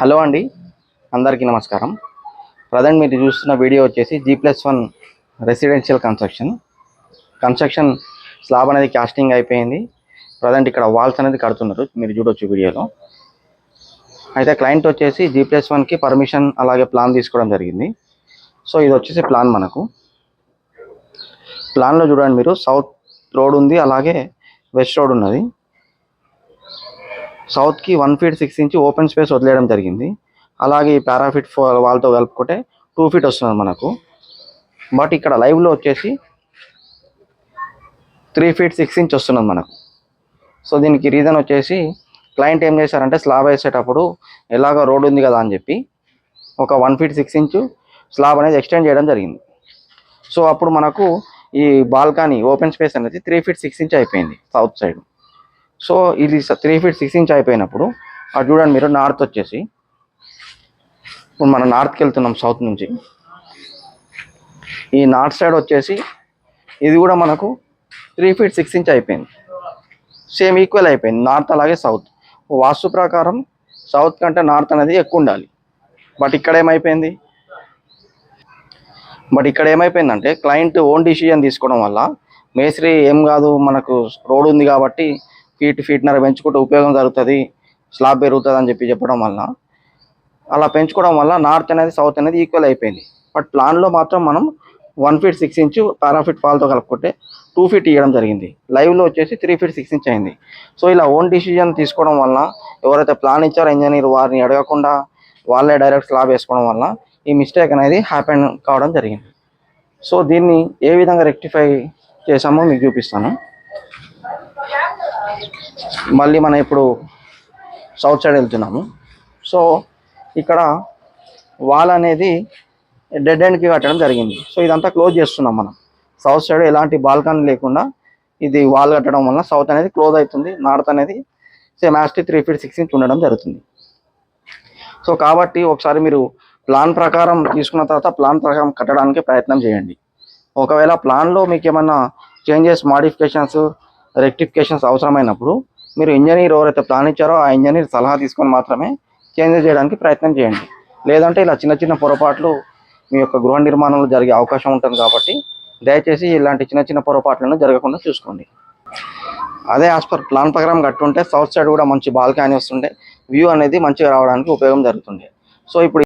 Hello అండి అందరికీ నమస్కారం. ప్రజెంట్ మీరు చూస్తున్న వీడియో వచ్చేసి G plus one residential construction construction slab అనేది కాస్టింగ్ అయిపోయింది. ప్రజెంట్ ఇక్కడ వాల్స్ అనేది కడుతున్నారు. మీరు చూడొచ్చు వీడియోలో. అయితే క్లయింట్ వచ్చేసి జీ ప్లస్ వన్కి పర్మిషన్ అలాగే ప్లాన్ తీసుకోవడం జరిగింది. సో ఇది వచ్చేసి ప్లాన్ మనకు. ప్లాన్లో చూడండి మీరు సౌత్ రోడ్ ఉంది అలాగే వెస్ట్ రోడ్ ఉన్నది. సౌత్కి one feet six inch open space వదిలేయడం జరిగింది. అలాగే ఈ పారాఫిట్ వాళ్ళతో కలుపుకుంటే టూ ఫీట్ వస్తుంది మనకు. బట్ ఇక్కడ లైవ్లో వచ్చేసి త్రీ ఫీట్ సిక్స్ ఇంచ్ వస్తున్నది మనకు. సో దీనికి రీజన్ వచ్చేసి క్లయింట్ ఏం చేశారంటే స్లాబ్ వేసేటప్పుడు ఎలాగో రోడ్ ఉంది కదా అని చెప్పి ఒక one feet six inch slab అనేది ఎక్స్టెండ్ చేయడం జరిగింది. సో అప్పుడు మనకు ఈ బాల్కనీ ఓపెన్ స్పేస్ అనేది త్రీ ఫీట్ సిక్స్ ఇంచ్ అయిపోయింది సౌత్ సైడ్. సో ఇది త్రీ ఫీట్ సిక్స్ ఇంచ్ అయిపోయినప్పుడు అటు చూడండి మీరు నార్త్ వచ్చేసి. ఇప్పుడు మనం నార్త్కి వెళ్తున్నాం సౌత్ నుంచి. ఈ నార్త్ సైడ్ వచ్చేసి ఇది కూడా మనకు త్రీ ఫీట్ సిక్స్ ఇంచ్ అయిపోయింది. సేమ్ ఈక్వల్ అయిపోయింది నార్త్ అలాగే సౌత్ వాస్తు ప్రకారం సౌత్ కంటే నార్త్ అనేది ఎక్కువ ఉండాలి. బట్ ఇక్కడ ఏమైపోయింది? బట్ ఇక్కడ ఏమైపోయిందంటే క్లయింట్ ఓన్ డిసిజన్ తీసుకోవడం వల్ల మేస్త్రి ఏం కాదు మనకు రోడ్ ఉంది కాబట్టి ఫీట్ ఫీట్నర పెంచుకుంటే ఉపయోగం జరుగుతుంది. స్లాబ్ పెరుగుతుంది అని చెప్పి చెప్పడం వల్ల అలా పెంచుకోవడం వల్ల నార్త్ అనేది సౌత్ అనేది ఈక్వల్ అయిపోయింది. బట్ ప్లాన్లో మాత్రం మనం one feet six inch parapet ఫాల్తో కలుపుకుంటే టూ ఫీట్ ఇవ్వడం జరిగింది. లైవ్లో వచ్చేసి త్రీ ఫీట్ సిక్స్ ఇంచ్ అయింది. సో ఇలా ఓన్ డిసిజన్ తీసుకోవడం వల్ల ఎవరైతే ప్లాన్ ఇచ్చారో ఇంజనీర్ వారిని అడగకుండా వాళ్ళే డైరెక్ట్ స్లాబ్ వేసుకోవడం వల్ల ఈ మిస్టేక్ అనేది హ్యాపెన్ కావడం జరిగింది. సో దీన్ని ఏ విధంగా రెక్టిఫై చేసామో మీకు చూపిస్తాను. మళ్ళీ మనం ఇప్పుడు సౌత్ సైడ్ వెళ్తున్నాము. సో ఇక్కడ వాల్ అనేది డెడ్ ఎండ్కి కట్టడం జరిగింది. సో ఇదంతా క్లోజ్ చేస్తున్నాం మనం. సౌత్ సైడ్ ఎలాంటి బాల్కనీ లేకుండా ఇది వాల్ కట్టడం వల్ల సౌత్ అనేది క్లోజ్ అవుతుంది. నార్త్ అనేది same as the three feet six inch ఉండడం జరుగుతుంది. సో కాబట్టి ఒకసారి మీరు ప్లాన్ ప్రకారం తీసుకున్న తర్వాత ప్లాన్ ప్రకారం కట్టడానికి ప్రయత్నం చేయండి. ఒకవేళ ప్లాన్లో మీకు ఏమన్నా చేంజెస్ మాడిఫికేషన్స్ రెక్టిఫికేషన్స్ అవసరమైనప్పుడు మీరు ఇంజనీర్ ఎవరైతే ప్లాన్ ఇచ్చారో ఆ ఇంజనీర్ సలహా తీసుకొని మాత్రమే చేంజ్ చేయడానికి ప్రయత్నం చేయండి. లేదంటే ఇలా చిన్న చిన్న పొరపాట్లు మీ యొక్క గృహ నిర్మాణంలో జరిగే అవకాశం ఉంటుంది కాబట్టి దయచేసి ఇలాంటి చిన్న చిన్న పొరపాట్లను జరగకుండా చూసుకోండి. అదే యాజ్ పర్ ప్లాన్ ప్రకారం కట్టుంటే సౌత్ సైడ్ కూడా మంచి బాల్కానీ వస్తుండే. వ్యూ అనేది మంచిగా రావడానికి ఉపయోగం జరుగుతుంది సో ఇప్పుడు